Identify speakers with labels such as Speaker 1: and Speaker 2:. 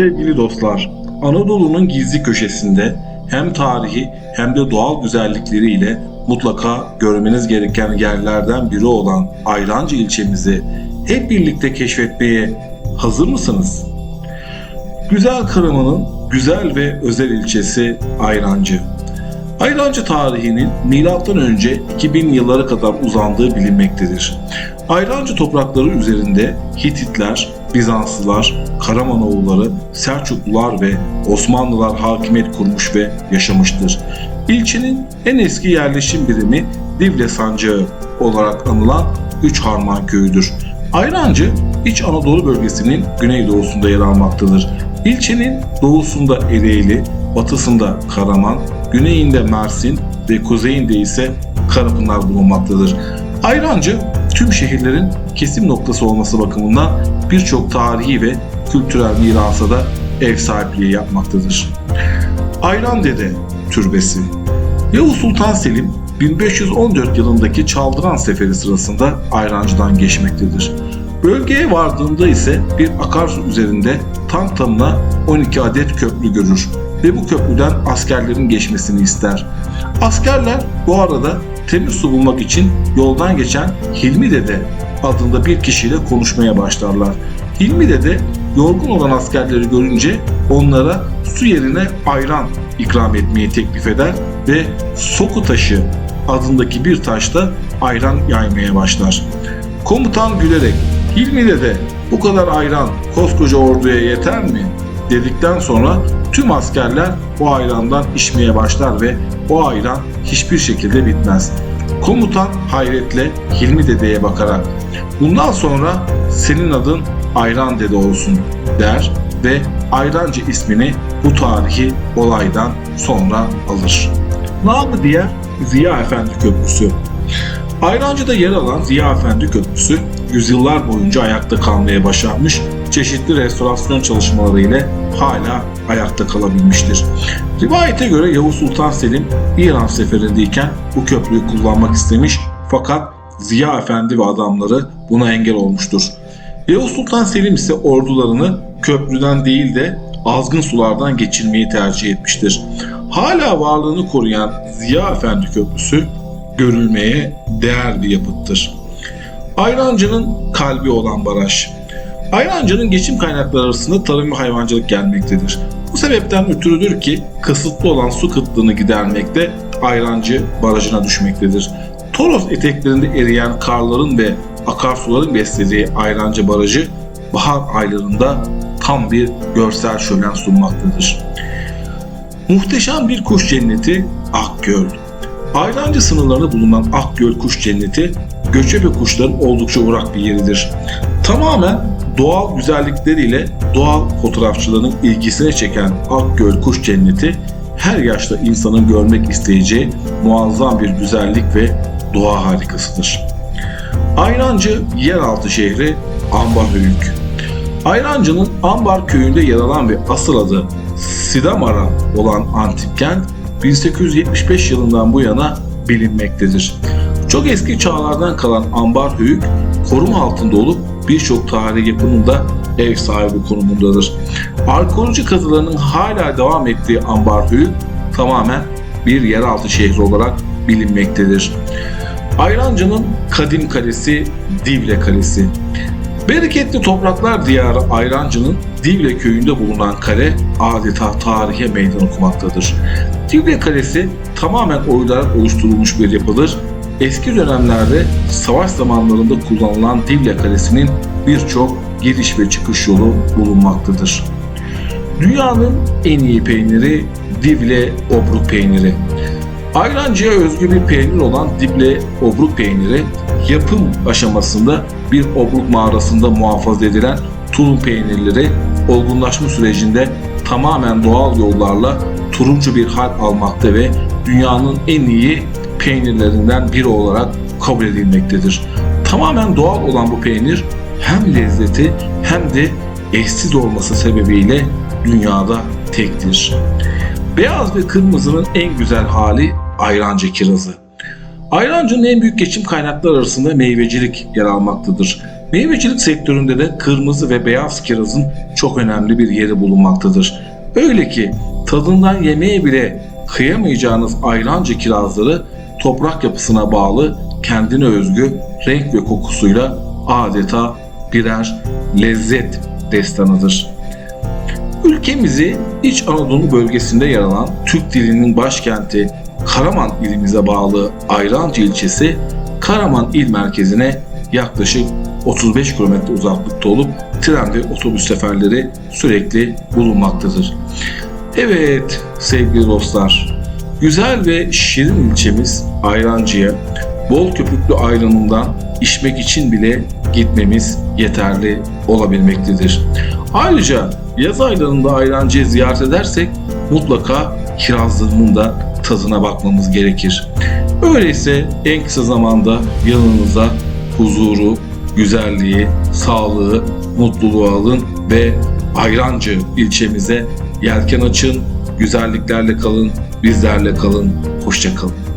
Speaker 1: Sevgili dostlar, Anadolu'nun gizli köşesinde hem tarihi hem de doğal güzellikleriyle mutlaka görmeniz gereken yerlerden biri olan Ayrancı ilçemizi hep birlikte keşfetmeye hazır mısınız? Güzel Karaman'ın güzel ve özel ilçesi Ayrancı. Ayrancı tarihinin milattan önce 2000 yıllara kadar uzandığı bilinmektedir. Ayrancı toprakları üzerinde Hititler, Bizanslılar, Karamanoğulları, Selçuklular ve Osmanlılar hakimiyet kurmuş ve yaşamıştır. İlçenin en eski yerleşim birimi Divle Sancağı olarak anılan Üç Harman Köyü'dür. Ayrancı, İç Anadolu bölgesinin güneydoğusunda yer almaktadır. İlçenin doğusunda Ereğli, batısında Karaman, güneyinde Mersin ve kuzeyinde ise Karapınar bulunmaktadır. Ayrancı tüm şehirlerin kesim noktası olması bakımından birçok tarihi ve kültürel mirasa da ev sahipliği yapmaktadır. Ayran Dede Türbesi Yavuz Sultan Selim 1514 yılındaki Çaldıran Seferi sırasında Ayrancı'dan geçmektedir. Bölgeye vardığında ise bir akarsu üzerinde tam tamına 12 adet köprü görür ve bu köprüden askerlerin geçmesini ister. Askerler bu arada temiz su bulmak için yoldan geçen Hilmi Dede adında bir kişiyle konuşmaya başlarlar. Hilmi Dede yorgun olan askerleri görünce onlara su yerine ayran ikram etmeyi teklif eder ve Soku Taşı adındaki bir taşta ayran yaymaya başlar. Komutan gülerek Hilmi Dede bu kadar ayran koskoca orduya yeter mi? Dedikten sonra tüm askerler o ayrandan içmeye başlar ve o ayran hiçbir şekilde bitmez. Komutan hayretle Hilmi Dede'ye bakarak bundan sonra senin adın Ayran Dede olsun der ve Ayrancı ismini bu tarihi olaydan sonra alır. Namı diğer Ziya Efendi Köprüsü. Ayrancı'da yer alan Ziya Efendi Köprüsü yüzyıllar boyunca ayakta kalmaya başarmış, çeşitli restorasyon çalışmaları ile hala ayakta kalabilmiştir. Rivayete göre Yavuz Sultan Selim İran seferindeyken bu köprüyü kullanmak istemiş fakat Ziya Efendi ve adamları buna engel olmuştur. Yavuz Sultan Selim ise ordularını köprüden değil de azgın sulardan geçirmeyi tercih etmiştir. Hala varlığını koruyan Ziya Efendi Köprüsü görülmeye değer bir yapıttır. Ayrancı'nın kalbi olan baraj. Ayrancı'nın geçim kaynakları arasında tarım ve hayvancılık gelmektedir. Bu sebepten ötürüdür ki kısıtlı olan su kıtlığını gidermekte Ayrancı barajına düşmektedir. Toros eteklerinde eriyen karların ve akarsuların beslediği Ayrancı Barajı bahar aylarında tam bir görsel şölen sunmaktadır. Muhteşem bir kuş cenneti Akgöl. Ayrancı sınırlarında bulunan Akgöl Kuş Cenneti, göçebe kuşların oldukça uğrak bir yeridir. Tamamen doğal güzellikleriyle doğal fotoğrafçıların ilgisini çeken Akgöl Kuş Cenneti, her yaşta insanın görmek isteyeceği muazzam bir güzellik ve doğa harikasıdır. Ayrancı yeraltı şehri Ambarhöyük. Ayrancı'nın Ambar köyünde yer alan ve asıl adı Sidamara olan antik kent 1875 yılından bu yana bilinmektedir. Çok eski çağlardan kalan Ambarhöyük koruma altında olup birçok tarihi yapının da ev sahibi konumundadır. Arkeoloji kazılarının hala devam ettiği Ambarhöyük tamamen bir yeraltı şehri olarak bilinmektedir. Ayrancı'nın kadim kalesi Divle Kalesi. Bereketli topraklar diyarı Ayrancı'nın Divle köyünde bulunan kale adeta tarihe meydan okumaktadır. Divle Kalesi tamamen oyularak oluşturulmuş bir yapıdır. Eski dönemlerde savaş zamanlarında kullanılan Divle Kalesi'nin birçok giriş ve çıkış yolu bulunmaktadır. Dünyanın en iyi peyniri Divle Obruk peyniri. Ayrancı'ya özgü bir peynir olan Dible obruk peyniri yapım aşamasında bir obruk mağarasında muhafaza edilen tulum peynirleri olgunlaşma sürecinde tamamen doğal yollarla turuncu bir hal almakta ve dünyanın en iyi peynirlerinden biri olarak kabul edilmektedir. Tamamen doğal olan bu peynir hem lezzeti hem de eşsiz olması sebebiyle dünyada tektir. Beyaz ve kırmızının en güzel hali ayrancı kirazı. Ayrancı'nın en büyük geçim kaynakları arasında meyvecilik yer almaktadır. Meyvecilik sektöründe de kırmızı ve beyaz kirazın çok önemli bir yeri bulunmaktadır. Öyle ki tadından yemeye bile kıyamayacağınız ayrancı kirazları toprak yapısına bağlı kendine özgü renk ve kokusuyla adeta birer lezzet destanıdır. Ülkemizi İç Anadolu bölgesinde yer alan Türk dilinin başkenti Karaman ilimize bağlı Ayrancı ilçesi Karaman il merkezine yaklaşık 35 kilometre uzaklıkta olup tren ve otobüs seferleri sürekli bulunmaktadır. Evet sevgili dostlar, güzel ve şirin ilçemiz Ayrancı'ya bol köpüklü ayranından içmek için bile gitmemiz yeterli olabilmektedir. Ayrıca yaz aylarında Ayrancı'yı ziyaret edersek mutlaka kirazlarının da tadına bakmamız gerekir. Öyleyse en kısa zamanda yanınıza huzuru, güzelliği, sağlığı, mutluluğu alın ve Ayrancı ilçemize yelken açın, güzelliklerle kalın, bizlerle kalın, hoşça kalın.